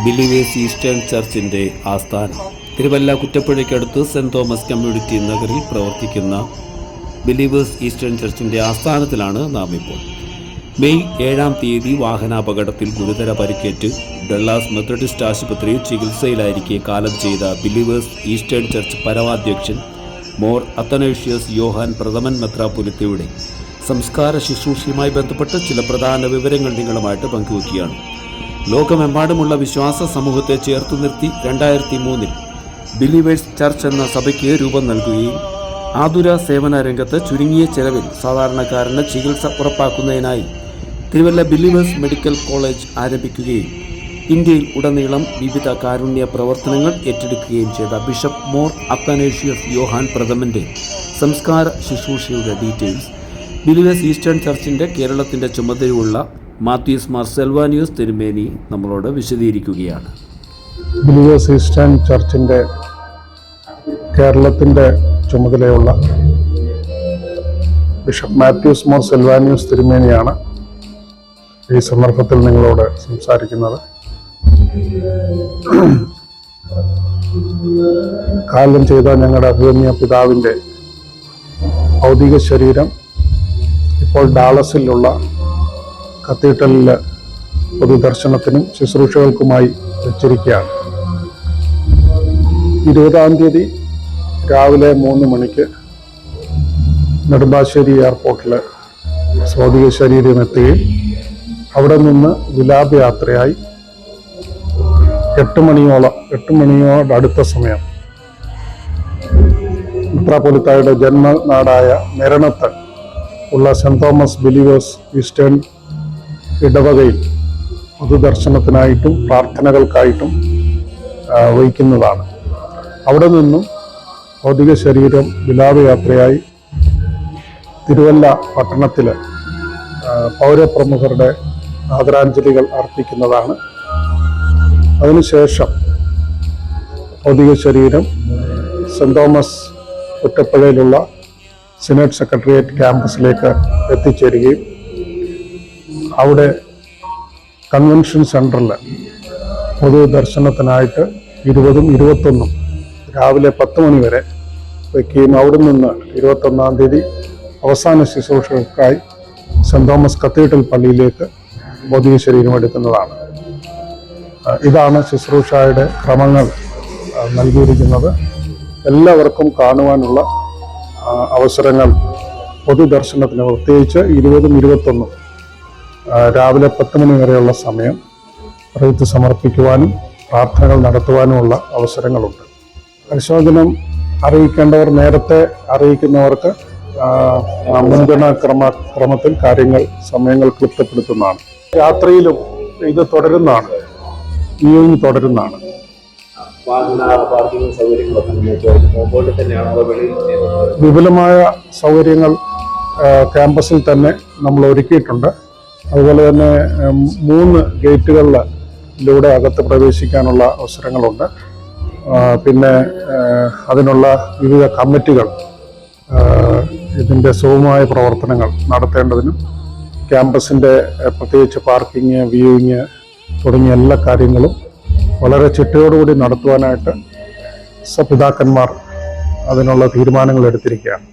Believers Eastern ചർച്ചിന്റെ ആസ്ഥാനം. തിരുവല്ല കുറ്റപ്പുഴയ്ക്കടുത്ത് സെന്റ് തോമസ് കമ്മ്യൂണിറ്റി നഗറിൽ പ്രവർത്തിക്കുന്ന ബിലീവേഴ്സ് ഈസ്റ്റേൺ ചർച്ചിന്റെ ആസ്ഥാനത്തിലാണ് നാം ഇപ്പോൾ മെയ് ഏഴാം തീയതി വാഹനാപകടത്തിൽ ഗുരുതര പരിക്കേറ്റ് ഡള്ളാസ് മെത്തഡിസ്റ്റ് ആശുപത്രിയിൽ ചികിത്സയിലായിരിക്കെ കാലം ചെയ്ത ബിലീവേഴ്സ് ഈസ്റ്റേൺ ചർച്ച് പരമാധ്യക്ഷൻ മോർ അത്തനേഷ്യസ് യോഹാൻ പ്രഥമൻ മെത്രാപുലിത്തയുടെ സംസ്കാര ശുശ്രൂഷയുമായി ബന്ധപ്പെട്ട് ചില പ്രധാന വിവരങ്ങൾ നിങ്ങളുമായിട്ട് പങ്കുവയ്ക്കുകയാണ് ലോകമെമ്പാടുമുള്ള വിശ്വാസ സമൂഹത്തെ ചേർത്തു നിർത്തി രണ്ടായിരത്തി മൂന്നിൽ ബിലീവേഴ്സ് ചർച്ച് എന്ന സഭയ്ക്ക് രൂപം നൽകുകയും ആതുര സേവന രംഗത്ത് ചുരുങ്ങിയ ചെലവിൽ സാധാരണക്കാരന് ചികിത്സ ഉറപ്പാക്കുന്നതിനായി തിരുവല്ല ബിലീവേഴ്സ് മെഡിക്കൽ കോളേജ് ആരംഭിക്കുകയും ഇന്ത്യയിൽ ഉടനീളം വിവിധ കാരുണ്യ പ്രവർത്തനങ്ങൾ ഏറ്റെടുക്കുകയും ചെയ്ത ബിഷപ്പ് മോർ അത്തനേഷ്യസ് യോഹാൻ പ്രഥമന്റെ സംസ്കാര ശുശ്രൂഷയുടെ ഡീറ്റെയിൽസ് ബിലീവേഴ്സ് ഈസ്റ്റേൺ ചർച്ചിന്റെ കേരളത്തിന്റെ ചുമതലയുള്ള മാത്യൂസ് മാർ സെൽവാനിയോസ് തിരുമേനി നമ്മളോട് വിശദീകരിക്കുകയാണ്. ബിലീവേഴ്സ് ഈസ്റ്റേൺ ചർച്ചിന്റെ കേരളത്തിന്റെ ചുമതലയുള്ള ബിഷപ്പ് മാത്യൂസ് മോർ സെൽവാനിയൂസ് തിരുമേനിയാണ് ഈ സന്ദർഭത്തിൽ നിങ്ങളോട് സംസാരിക്കുന്നത്. കാലം ചെയ്ത ഞങ്ങളുടെ അഭിമന്യ പിതാവിന്റെ ഭൗതിക ശരീരം ഇപ്പോൾ ഡാളസിലുള്ള കത്തീഡ്രലിൽ പൊതുദർശനത്തിനും ശുശ്രൂഷകൾക്കുമായി വെച്ചിരിക്കുകയാണ്. ഇരുപതാം തീയതി രാവിലെ മൂന്ന് മണിക്ക് നെടുമ്പാശ്ശേരി എയർപോർട്ടിൽ ഭൗതിക ശരീരം എത്തുകയും അവിടെ നിന്ന് വിലാപയാത്രയായി എട്ട് മണിയോളം എട്ട് മണിയോട് അടുത്ത സമയം മെത്രാപ്പൊലിത്തായുടെ ജന്മനാടായ മരണത്ത് ഉള്ള സെന്റ് തോമസ് ബിലീവേഴ്സ് ഈസ്റ്റേൺ ഇടവകയിൽ പൊതുദർശനത്തിനായിട്ടും പ്രാർത്ഥനകൾക്കായിട്ടും വഹിക്കുന്നതാണ്. അവിടെ നിന്നും ഭൗതിക ശരീരം വിലാപയാത്രയായി തിരുവല്ല പട്ടണത്തിൽ പൗരപ്രമുഖരുടെ ആദരാഞ്ജലികൾ അർപ്പിക്കുന്നതാണ്. അതിനുശേഷം ഭൗതിക ശരീരം സെന്റ് തോമസ് കുറ്റപ്പുഴയിലുള്ള സിനറ്റ് സെക്രട്ടേറിയറ്റ് ക്യാമ്പസിലേക്ക് എത്തിച്ചേരുകയും അവിടെ കൺവെൻഷൻ സെന്ററിൽ പൊതു ദർശനത്തിനായിട്ട് ഇരുപതും ഇരുപത്തൊന്നും രാവിലെ പത്ത് മണി വരെ വയ്ക്കുകയും അവിടെ നിന്ന് ഇരുപത്തൊന്നാം തീയതി അവസാന ശുശ്രൂഷകൾക്കായി സെന്റ് തോമസ് കത്തീഡ്രൽ പള്ളിയിലേക്ക് ഭൗതിക ശരീരം എടുക്കുന്നതാണ് ഇതാണ് ശുശ്രൂഷയുടെ ക്രമങ്ങൾ നൽകിയിരിക്കുന്നത്. എല്ലാവർക്കും കാണുവാനുള്ള അവസരങ്ങൾ പൊതുദർശനത്തിന് പ്രത്യേകിച്ച് ഇരുപതും ഇരുപത്തൊന്നും രാവിലെ പത്ത് മണി വരെയുള്ള സമയം റീത്ത് സമർപ്പിക്കുവാനും പ്രാർത്ഥനകൾ നടത്തുവാനുമുള്ള അവസരങ്ങളുണ്ട്. പരിശോധനം അറിയിക്കേണ്ടവർ നേരത്തെ അറിയിക്കുന്നവർക്ക് മുൻഗണനാ ക്രമ ക്രമത്തിൽ കാര്യങ്ങൾ സമയങ്ങൾ ക്ലിപ്തപ്പെടുത്തുന്നതാണ്. രാത്രിയിലും ഇത് തുടരുന്നതാണ്. വ്യൂയിങ് തുടരുന്നതാണ്. വിപുലമായ സൗകര്യങ്ങൾ ക്യാമ്പസിൽ തന്നെ നമ്മൾ ഒരുക്കിയിട്ടുണ്ട്. അതുപോലെ തന്നെ മൂന്ന് ഗേറ്റുകളിലൂടെ അകത്ത് പ്രവേശിക്കാനുള്ള അവസരങ്ങളുണ്ട്. പിന്നെ അതിനുള്ള വിവിധ കമ്മിറ്റികൾ ഇതിന്റെ സുഗമമായ പ്രവർത്തനങ്ങൾ നടത്തേണ്ടതിനും ക്യാമ്പസിന്റെ പ്രത്യേകിച്ച് പാർക്കിങ് വ്യൂയിങ് തുടങ്ങിയ എല്ലാ കാര്യങ്ങളും വളരെ ചിട്ടയോടുകൂടി നടത്തുവാനായിട്ട് സപിതാക്കന്മാർ അതിനുള്ള തീരുമാനങ്ങൾ എടുത്തിരിക്കുകയാണ്.